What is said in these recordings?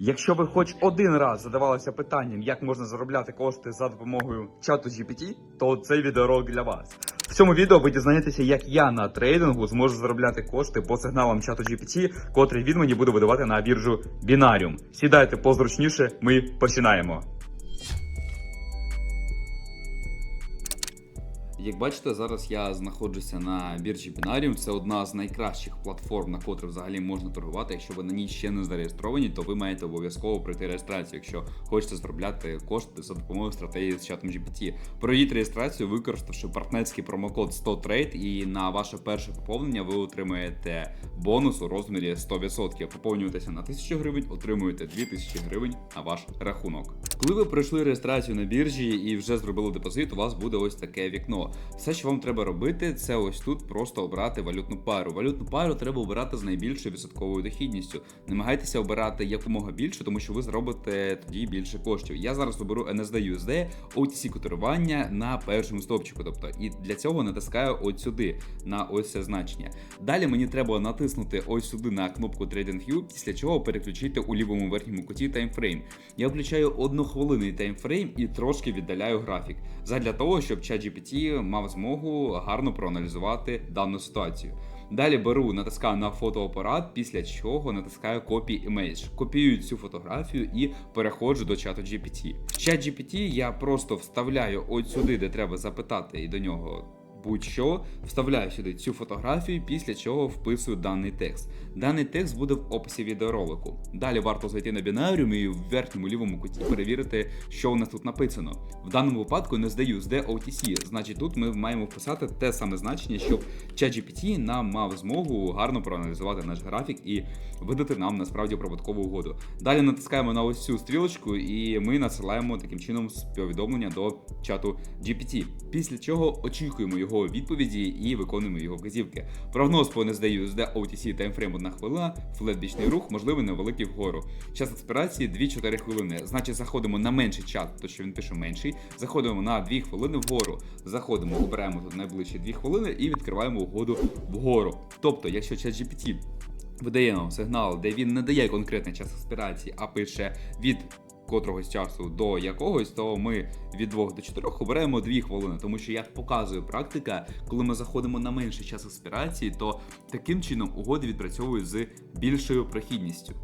Якщо ви хоч один раз задавалися питанням, як можна заробляти кошти за допомогою чату GPT, то цей відеоролик для вас. В цьому відео ви дізнаєтеся, як я на трейдингу зможу заробляти кошти по сигналам чату GPT, котрий він мені буде видавати на біржу Binarium. Сідайте позручніше, ми починаємо. Як бачите, зараз я знаходжуся на біржі Binarium. Це одна з найкращих платформ, на котрих взагалі можна торгувати. Якщо ви на ній ще не зареєстровані, то ви маєте обов'язково пройти реєстрацію, якщо хочете заробляти кошти за допомогою стратегії з чатом GPT. Пройдіть реєстрацію, використавши партнерський промокод 100Trade, і на ваше перше поповнення ви отримаєте бонус у розмірі 100%. Поповнюєтеся на 1000 гривень, отримуєте 2000 гривень на ваш рахунок. Коли ви пройшли реєстрацію на біржі і вже зробили депозит, у вас буде ось таке вікно. Все, що вам треба робити, це ось тут просто обрати валютну пару. Валютну пару треба обирати з найбільшою відсотковою дохідністю. Намагайтеся обирати якомога більше, тому що ви зробите тоді більше коштів. Я зараз оберу NSD USD, OTC котирування на першому стовпчику. Тобто, і для цього натискаю ось сюди на ось це значення. Далі мені треба натиснути ось сюди на кнопку TradingView, після чого переключити у лівому верхньому куті таймфрейм. Я включаю однохвилинний таймфрейм і трошки віддаляю графік. Задля того, щоб ChatGPT мав змогу гарно проаналізувати дану ситуацію. Далі беру, натискаю на фотоапарат, після чого натискаю Copy Image. Копіюю цю фотографію і переходжу до чату GPT. Чат GPT я просто вставляю от сюди, де треба запитати і до нього. Будь-що вставляю сюди цю фотографію, після чого вписую даний текст. Даний текст буде в описі відеоролику. Далі варто зайти на бінаріум і в верхньому лівому куті перевірити, що у нас тут написано. В даному випадку не здаю з OTC, значить тут ми маємо вписати те саме значення, щоб ChatGPT нам мав змогу гарно проаналізувати наш графік і видати нам насправді прибуткову угоду. Далі натискаємо на ось цю стрілочку, і ми надсилаємо таким чином повідомлення до чату GPT. Після чого очікуємо його відповіді і виконуємо його вказівки. Прогноз по NSD USD OTC таймфрейм 1 хвилина, флет бічний рух, можливий невеликий вгору. Час експірації 2-4 хвилини. Значить, заходимо на менший час, то що він пише менший. Заходимо на 2 хвилини вгору. Заходимо, обираємо тут найближчі 2 хвилини і відкриваємо угоду вгору. Тобто, якщо чат GPT видає нам сигнал, де він не дає конкретний час експірації, а пише від котрогось часу до якогось, то ми від 2 до 4 обираємо 2 хвилини, тому що як показує практика, коли ми заходимо на менший час експірації, то таким чином угоди відпрацьовують з більшою прохідністю.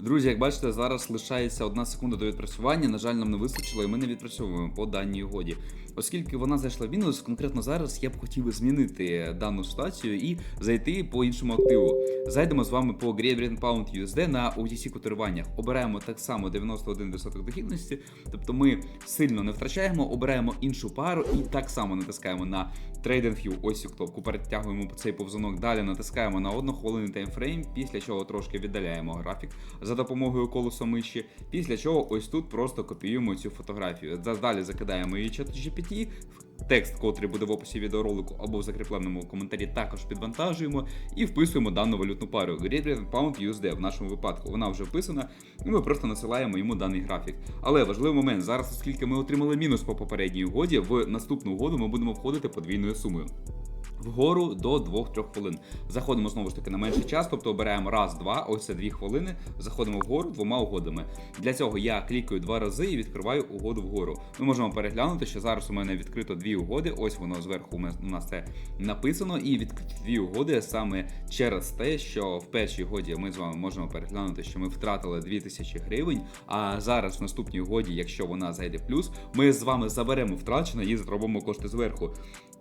Друзі, як бачите, зараз лишається одна секунда до відпрацювання. На жаль, нам не вистачило, і ми не відпрацьовуємо по даній угоді. Оскільки вона зайшла в мінус, конкретно зараз я б хотів змінити дану ситуацію і зайти по іншому активу. Зайдемо з вами по Great Pound USD на OTC котируваннях. Обираємо так само 91% дохідності, тобто ми сильно не втрачаємо, обираємо іншу пару і так само натискаємо на TradingView, ось цю кнопку, перетягуємо цей повзунок. Далі натискаємо на однохвилинний таймфрейм, після чого трошки віддаляємо графік за допомогою колеса миші. Після чого ось тут просто копіюємо цю фотографію. Далі закидаємо її чат GPT. Текст, котрий буде в описі відеоролику або в закріпленому коментарі, також підвантажуємо і вписуємо дану валютну пару Great Britain в нашому випадку. Вона вже вписана, і ми просто насилаємо йому даний графік. Але важливий момент зараз, оскільки ми отримали мінус по попередній угоді, в наступну угоду ми будемо входити подвійною сумою. Вгору до 2-3 хвилин. Заходимо знову ж таки на менший час, тобто обираємо раз, два, ось це 2 хвилини. Заходимо вгору двома угодами. Для цього я клікаю два рази і відкриваю угоду вгору. Ми можемо переглянути, що зараз у мене відкрито дві угоди. Ось воно зверху у нас це написано. І відкриті дві угоди саме через те, що в першій угоді ми з вами можемо переглянути, що ми втратили 2000 гривень. А зараз в наступній угоді, якщо вона зайде плюс, ми з вами заберемо втрачене і зробимо кошти зверху.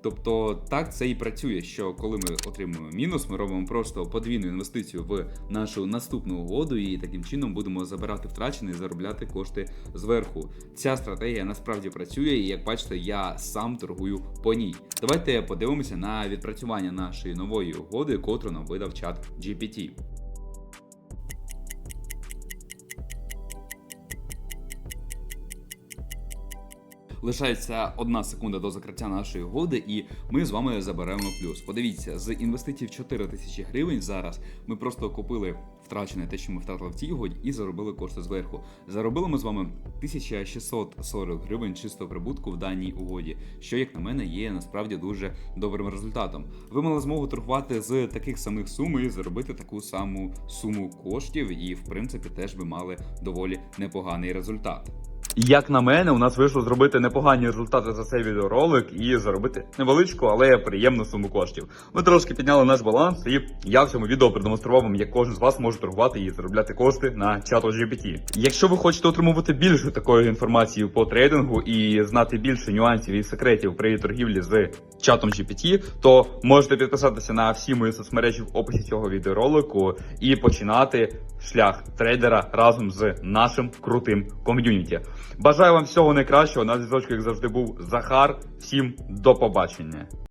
Тобто так це і працює, що коли ми отримуємо мінус, ми робимо просто подвійну інвестицію в нашу наступну угоду, і таким чином будемо забирати втрачене і заробляти кошти зверху. Ця стратегія насправді працює, і як бачите, я сам торгую по ній. Давайте подивимося на відпрацювання нашої нової угоди, котру нам видав чат GPT. Лишається одна секунда до закриття нашої угоди, і ми з вами заберемо плюс. Подивіться, з інвестицій 4 тисячі гривень зараз ми просто купили втрачене те, що ми втратили в цій угоді, і заробили кошти зверху. Заробили ми з вами 1640 гривень чистого прибутку в даній угоді, що, як на мене, є насправді дуже добрим результатом. Ви мали змогу торгувати з таких самих сум і заробити таку саму суму коштів, і в принципі теж би мали доволі непоганий результат. Як на мене, у нас вийшло зробити непогані результати за цей відеоролик і заробити невеличку, але приємну суму коштів. Ми трошки підняли наш баланс, і я в цьому відео продемонстрував вам, як кожен з вас може торгувати і заробляти кошти на чату GPT. Якщо ви хочете отримувати більше такої інформації по трейдингу і знати більше нюансів і секретів при торгівлі з чатом GPT, то можете підписатися на всі мої соцмережі в описі цього відеоролику і починати шлях трейдера разом з нашим крутим ком'юніті. Бажаю вам всього найкращого. На зв'язочку, як завжди, був Захар. Всім до побачення.